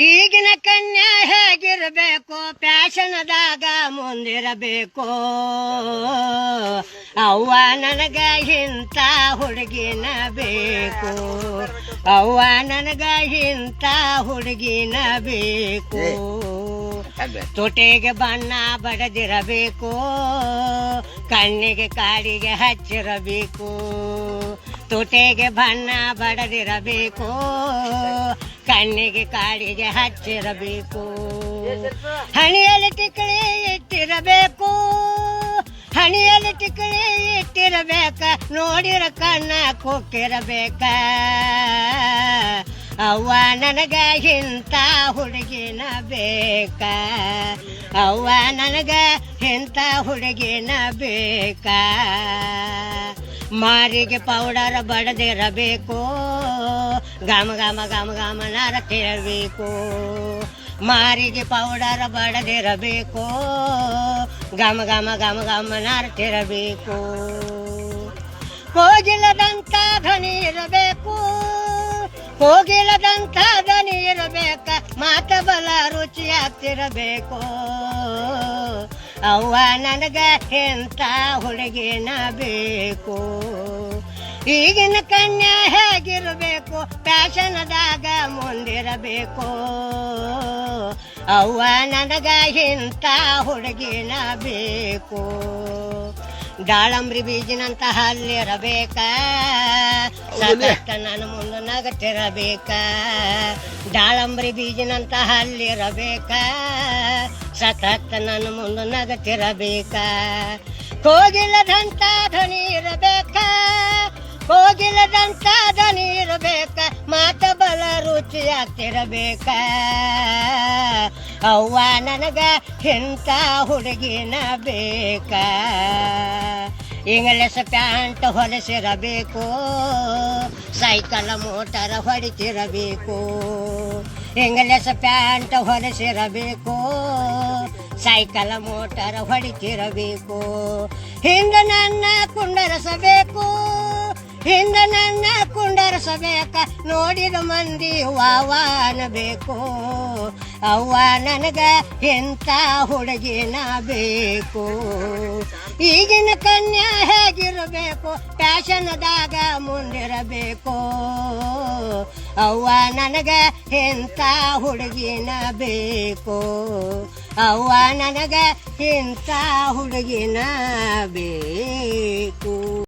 ಈಗಿನ ಕನ್ಯಾ ಹೇಗಿರಬೇಕು? ಪ್ಯಾಶನದಾಗ ಮುಂದಿರಬೇಕು. ಅವ್ವ ನನಗ ಇಂಥ ಹುಡುಗಿನ ಬೇಕು. ಅವ್ವ ನನಗ ಇಂತ ಹುಡುಗಿನ ಬೇಕು. ತುಟಿಗೆ ಬಣ್ಣ ಬಡದಿರಬೇಕು. ಕಣ್ಣಿಗೆ ಕಾಡಿಗೆ ಹಚ್ಚಿರಬೇಕು. ತೊಟೆಗೆ ಬಣ್ಣ ಬಡದಿರಬೇಕು. ಕಣ್ಣಿಗೆ ಕಾಡಿಗೆ ಹಚ್ಚಿರಬೇಕು. ಹಣಿಯಲ್ಲಿ ಟಿಕಳಿ ಇಟ್ಟಿರಬೇಕು. ಹಣಿಯಲ್ಲಿ ಟಿಕಳಿ ಇಟ್ಟಿರಬೇಕ. ನೋಡಿರ ಕಣ್ಣ ಕೊಕ್ಕಿರಬೇಕ. ಅವ್ವ ನನಗ ಇಂಥ ಹುಡುಗಿನ ಬೇಕ. ಅವ್ವ ನನಗ ಇಂಥ ಹುಡುಗಿನ ಬೇಕ. ಮಾರಿಗೆ ಪೌಡರ್ ಬಡದಿರಬೇಕು ಗಾಮ ಗಾಮ ಗಾಮ, ಗಮ ನರ ತಿರಬೇಕು ಮಾರಿಗೆ ಪೌಡರ್ ಬಡದಿರಬೇಕು ಗಾಮ ಗಾಮ ಗಾಮ, ಗಮ ನರ ತಿರಬೇಕು ಕೋಗಿಲದಂತ ಧ್ವನಿ ಇರಬೇಕು. ಕೋಗಿಲದಂತ ಧ್ವನಿ ಇರಬೇಕ. ಮಾತ ಬಲ ರುಚಿಯಾಗ್ತಿರಬೇಕು. ಅವ್ವ ನನಗೆ ಎಂತ ಹುಡುಗಿನ ಬೇಕು ಈಗಿನ ಕನ್ಯಾ ಹೇಗಿರಬೇಕು? ಫ್ಯಾಷನದಾಗ ಮುಂದಿರಬೇಕು. ಅವ್ವ ನನಗ ಇಂಥ ಹುಡುಗಿನ ಬೇಕು ದಾಳಂಬ್ರಿ ಬೀಜಿನಂತ ಹಲ್ಲಿರಬೇಕ ಸಾಕಷ್ಟ ನನ್ನ ಮುಂದೆ ನಗಟ್ಟಿರಬೇಕ. ದಾಳಂಬ್ರಿ ಬೀಜಿನಂತ ಹಲ್ಲಿರಬೇಕ ಸಾಕಷ್ಟ ನನ್ನ ಮುಂದೆ ನಗಟ್ಟಿರಬೇಕ. ಕೋಗಿಲದಂತ ಧ್ವನಿ ಇರಬೇಕ. ಕೋಗಿಲದಂತ ಧ್ವನಿ ಇರಬೇಕ. ಮಾತ ಬಲ ರುಚಿಯಾಗ್ತಿರಬೇಕ. ಅವ್ವ ನನಗ ಇಂಥ ಹುಡುಗಿನ ಬೇಕ? ಇಂಗ್ಲೆಸ್ ಪ್ಯಾಂಟ್ ಹೊಲಸಿರಬೇಕು, ಸೈಕಲ್ ಮೋಟರ್ ಹೊಡಿತಿರಬೇಕು. ಇಂಗ್ಲೆಸ್ ಪ್ಯಾಂಟ್ ಹೊಲಸಿರಬೇಕು, ಸೈಕಲ್ ಮೋಟರ್ ಹೊಡಿತಿರಬೇಕು. ಹಿಂದೆ ನನ್ನ ಕುಂಡರಸಬೇಕು, ಹಿಂದೆ ನನ್ನ ಕುಂಡರಸಬೇಕ ನೋಡಿದ ಮಂದಿ ಅವ್ವಾನ ಬೇಕು. ಅವ್ವ ನನಗ ಎಂಥ ಹುಡುಗಿನ ಬೇಕು. ಈಗಿನ ಕನ್ಯಾ ಹೇಗಿರಬೇಕು? ಫ್ಯಾಷನ್ದಾಗ ಮುಂದಿರಬೇಕು. ಅವ್ವ ನನಗ ಎಂಥ ಹುಡುಗಿನ ಬೇಕು. ಅವ್ವ ನನಗ ಇಂಥ ಹುಡುಗಿನ ಬೇಕು.